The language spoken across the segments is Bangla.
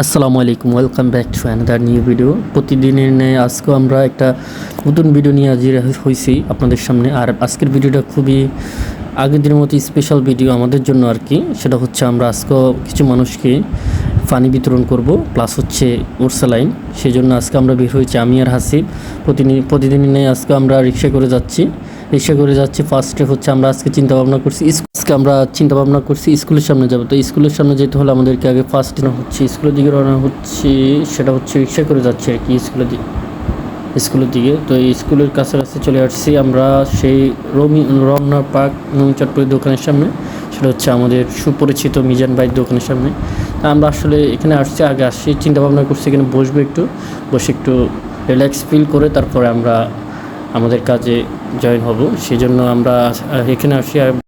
আসসালামু আলাইকুম welcome back to another new video প্রতিদিনের ন্যায় আজকেও আমরা একটা নতুন ভিডিও নিয়ে হাজির হয়েছি আপনাদের সামনে। আর আজকের ভিডিওটা খুবই আগের দিনের মতো স্পেশাল ভিডিও আমাদের জন্য আর কি। সেটা হচ্ছে আমরা আজকেও কিছু মানুষকে পানি বিতরণ করব প্লাস হচ্ছে উর্সালাইন সেই জন্য আজকে আমরা বের হয়েছি আমি আর হাসিব। প্রতিদিন প্রতিদিনের ন্যায় আজকে আমরা রিক্সা করে যাচ্ছি। রিক্সা করে যাচ্ছি ফার্স্টে হচ্ছে আমরা আজকে চিন্তা ভাবনা করছি আজকে আমরা চিন্তা ভাবনা করছি স্কুলের সামনে যাব। তো স্কুলের সামনে যেতে হলে আমাদেরকে আগে ফার্স্ট হচ্ছে স্কুলের দিকে রওনা হচ্ছে, সেটা হচ্ছে রিক্সা করে যাচ্ছে আর কি স্কুলের দিকে। স্কুলের দিকে, তো এই স্কুলের কাছাকাছি চলে আসছি আমরা সেই রমি রমনা পার্ক, রমি চট্টগ্রামের দোকানের সামনে। সেটা হচ্ছে আমাদের সুপরিচিত মিজান ভাইয়ের দোকানের সামনে। তা আমরা আসলে এখানে আসছি, আগে আসছি চিন্তা ভাবনা করছি এখানে বসবো একটু, বসে একটু রিল্যাক্স ফিল করে তারপরে আমরা আমাদের কাজে জয়েন হব। সেই জন্য আমরা এখানে আসি আর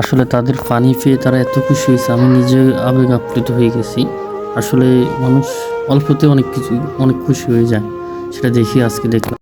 আসলে তাদের পানি পেয়ে তারা এত খুশি হয়েছে, আমি নিজে আবেগ আপ্লুত হয়ে গেছি। আসলে মানুষ অল্পতে অনেক কিছু, অনেক খুশি হয়ে যায়, সেটা দেখি আজকে দেখলাম।